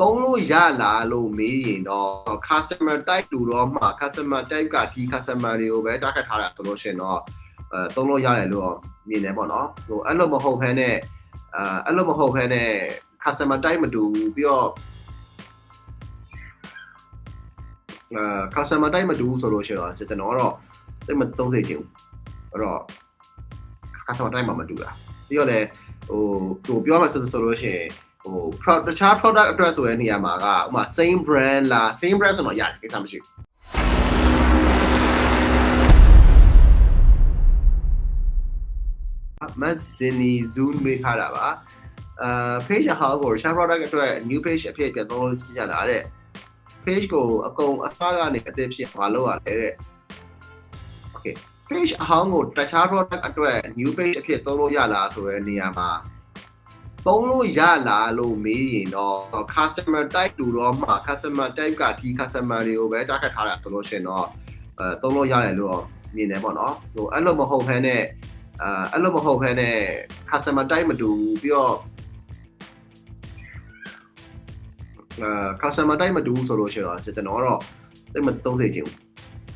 သုံးလို့ရလားလို့မေးရင်တော့ customer type တူတော့မှ customer type ကဒီ customer တွေကိုပဲ target ထားတာဆိုလို့ရှိရင်တော့အဲသုံးလို့ရတယ်လို့တော့မြင်တယ်ပေါ့နော်ဟိုအဲ့လိုမဟုတ်ဘဲနဲ့အဲအဲ့လိုမဟုတ်ဘဲနဲ့ customer type မတူဘူးပြီးတော့အဲ customer type မတူဘူးဆိုလို့ရှိရင်တော့ကျွန်တော်တော့တိတ်မသုံးစေချင်ဘူးအဲ့တော့ customer type မှာမတူတာပြီးတော့လည်းဟိုဟိုပြောမှဆိုဆိုလို့ရှိရင် ဟို pro တခြား product address ဆိုတဲ့နေရာမှာကဥပမာ same brand လား same brand ဆိုတော့ရတယ်ကိစ္စမရှိဘူးမစင်နီဇူးမေးထားတာပါအာ page အဟောင်းကို share product အတွက် new page အဖြစ်ပြန်သုံးလို့ရတာတဲ့ page ကိုအကုန်အစားကနေအသစ်ဖြစ်မလုပ်ရလဲတဲ့ okay page အဟောင်းကိုတခြား product အတွက် new page အဖြစ်သုံးလို့ရလားဆိုတဲ့နေရာမှာ သုံးလို့ရလားလို့မေးရင်တော့ customer type တူတော့မှ customer type ကဒီ customer တွေကိုပဲ target ထားတာဆိုလို့ရှိရင်တော့အဲသုံးလို့ရတယ်လို့တော့မြင်တယ်ပေါ့နော်ဟိုအဲ့လိုမဟုတ်ဘဲနဲ့အဲအဲ့လိုမဟုတ်ဘဲနဲ့ customer type မတူဘူးပြီးတော့အဲ customer type မတူဘူးဆိုလို့ရှိရင်တော့ကျွန်တော်တော့တိတ်မသုံးစေချင်ဘူး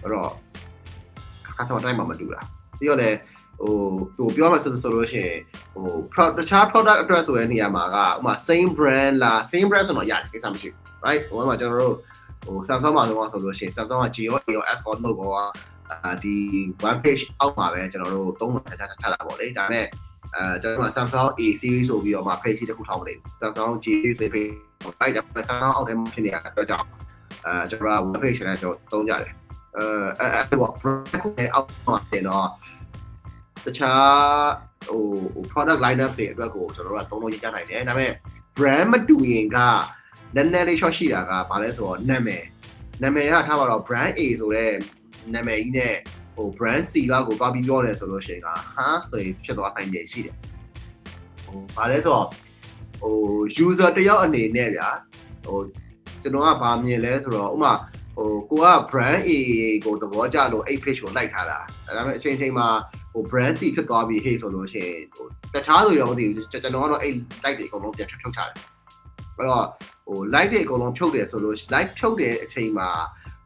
အဲ့တော့ customer type မှာမတူတာပြီးတော့လည်း ဟိုဟိုပြောမှဆိုဆိုလို့ရှိရင်ဟို pro တခြား product address ဆိုတဲ့နေရာမှာကဥပမာ same brand လား same brand ဆိုတော့ရတယ်ကိစ္စမရှိဘူး right ဟိုမှာကျွန်တော်တို့ဟို Samsung မှာတော့ဆိုလို့ရှိရင် Samsung က G ရော A ရော S ရော Note ရောအာဒီ one page အောက်မှာပဲကျွန်တော်တို့သုံးလို့ထားထားတာပေါ့လေဒါပေမဲ့အဲကျွန်တော်က Samsung A series ဆိုပြီးတော့မှ page တစ်ခုထောင်းနေ Samsung G series page အဲ့ဒါ Samsung အောက်ထဲမှာဖြစ်နေတဲ့အတွက်ကြောင့်အဲကျွန်တော်က one page နဲ့ကျွန်တော်သုံးကြတယ်အဲအဲ့အဲ့ပေါ့ brand ကိုအောက်မှာတင်တော့ တခြားဟို product lineup တွေအတွက်ကိုကျွန်တော်တို့ကသုံးလို့ရနိုင်တယ်ဒါပေမဲ့ brand မတူရင်ကနည်းနည်းလေး short ရှိတာကဘာလဲဆိုတော့နာမည်နာမည်ကထားပါတော့ brand A ဆိုတဲ့နာမည်ကြီးနဲ့ဟို brand C လောက်ကိုသွားပြီးပြောတယ်ဆိုလို့ရှိရင်ကဟာဆိုရင်ဖြစ်သွားနိုင်တယ်ရှိတယ်ဟိုဘာလဲဆိုတော့ဟို user တယောက်အနေနဲ့ဗျာဟိုကျွန်တော်ကဗာမြင်လဲဆိုတော့ဥမာ ဟိုကိုက brand A ကိုသဘောကျလို့8 page ကိုလိုက်ထားတာဒါပေမဲ့အချိန်ချင်းမှာဟို brand C ဖြစ်သွားပြီဟေ့ဆိုလို့ရှိရင်ဟိုတခြားဆိုရင်တော့မသိဘူးကျွန်တော်ကတော့အဲ့ like တွေအကုန်လုံးပြန်ဖြုတ်ချတယ်အဲ့တော့ဟို like တွေအကုန်လုံးဖြုတ်တယ်ဆိုလို့ like ဖြုတ်တဲ့အချိန်မှာ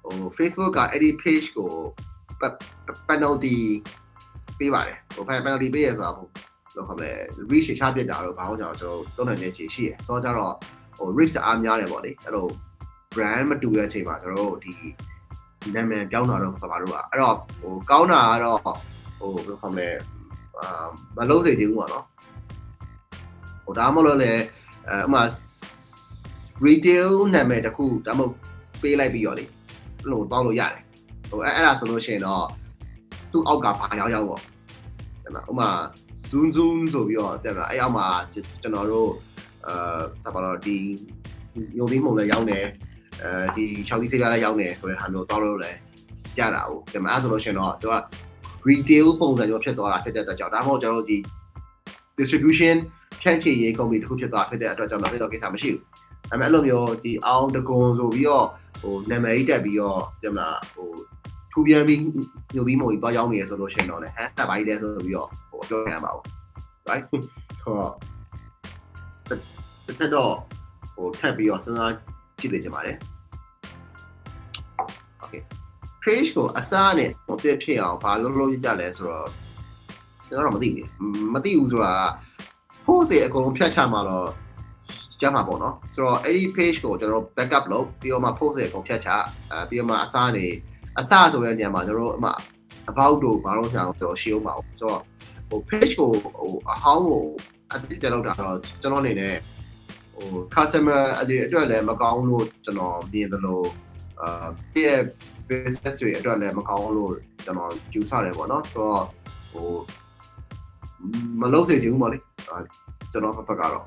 ဟို Facebook ကအဲ့ဒီ page ကို penalty ပေးပါတယ်ဟို penalty ပေးရဆိုတာဟိုလို့ခေါ်မလဲ reach ချပြစ်တာတော့ဘာလို့ကျွန်တော်တို့သုံးနိုင်တဲ့ခြေရှိရယ်ဆိုတော့ကျတော့ဟို risk အားများတယ်ပေါ့လေအဲ့လို brand မတူတဲ့အချိန်မှာကျွန်တော်တို့ဒီနာမည်ပြောင်းတာတော့ဘာလို့อ่ะအဲ့တော့ဟိုကောင်းတာကတော့ဟိုဘယ်လိုခေါ်မလဲအာမလုံးစေချင်ဘူးပေါ့နော်ဟိုဒါမှမဟုတ်လည်းအဲဥမာ retail နာမည်တစ်ခုဒါမှမဟုတ်ပေးလိုက်ပြီးရောလေအဲ့လိုတောင်းလို့ရတယ်ဟိုအဲ့အဲ့ဒါဆိုလို့ရှိရင်တော့သူ့အောက်ကဘာရောက်ရောက်ပေါ့အဲ့မှာဥမာ zoom zoom ဆိုပြီးတော့တဲ့မလားအဲ့အောက်မှာကျွန်တော်တို့အဲဒါပါတော့ဒီယုံသိမှုလည်းရောက်နေ အဲဒီ6သီးစေးပြားလည်းရောက်နေဆိုတဲ့ဟာမျိုးတောင်းလို့လည်းရတာဟုတ်တယ်မအဲ့ဆိုလို့ရှိရင်တော့သူက retail ပုံစံမျိုးဖြစ်သွားတာဖြစ်တဲ့အတွက်ကြောင့်ဒါမှမဟုတ်ကျွန်တော်တို့ဒီ distribution ဖြန့်ချီရေး company တစ်ခုဖြစ်သွားဖြစ်တဲ့အတွက်ကြောင့်တော့ဒီတော့ကိစ္စမရှိဘူးဒါပေမဲ့အဲ့လိုမျိုးဒီအောင်တကွန်ဆိုပြီးတော့ဟိုနာမည်ကြီးတက်ပြီးတော့ပြန်မလားဟိုထူပြန်ပြီးညိုပြီးမုံကြီးသွားရောက်နေရဆိုလို့ရှိရင်တော့လေဟမ်တက်ပါကြီးလဲဆိုပြီးတော့ဟိုပြောရမှာပါ right ဆိုတော့တစ်ချက်တော့ဟိုထပ်ပြီးတော့စဉ်းစား ကြည့်နေကြပါတယ် okay page ကိုအစားနဲ့ဟိုတက်ဖြစ်အောင်ဘာလို့လို့ကြလဲဆိုတော့ကျွန်တော်တော့မသိဘူးမသိဘူးဆိုတာ post တွေအကုန်လုံးဖြတ်ချမှာတော့ကြမှာပေါ့နော်ဆိုတော့အဲ့ဒီ page ကိုကျွန်တော် backup လုပ်ပြီးတော့မှ post တွေအကုန်ဖြတ်ချအဲပြီးတော့မှအစားနေအစားဆိုတဲ့နေရာမှာကျွန်တော်တို့အမှ about တို့ဘာလို့ကျွန်တော်ရှင်းအောင်ပါဆိုတော့ဟို page ကိုဟိုအဟောင်းကိုအတိတက်လောက်တာတော့ကျွန်တော်အနေနဲ့ ဟို customer အတွက်လည်းမကောင်းလို့ကျွန်တော်မြင်တယ်လို့အာပြည့် business တွေအတွက်လည်းမကောင်းလို့ကျွန်တော်ယူဆတယ်ပေါ့နော်ဆိုတော့ဟိုမလုပ်စေချင်ဘူးပေါ့လေကျွန်တော်ဘက်ကတော့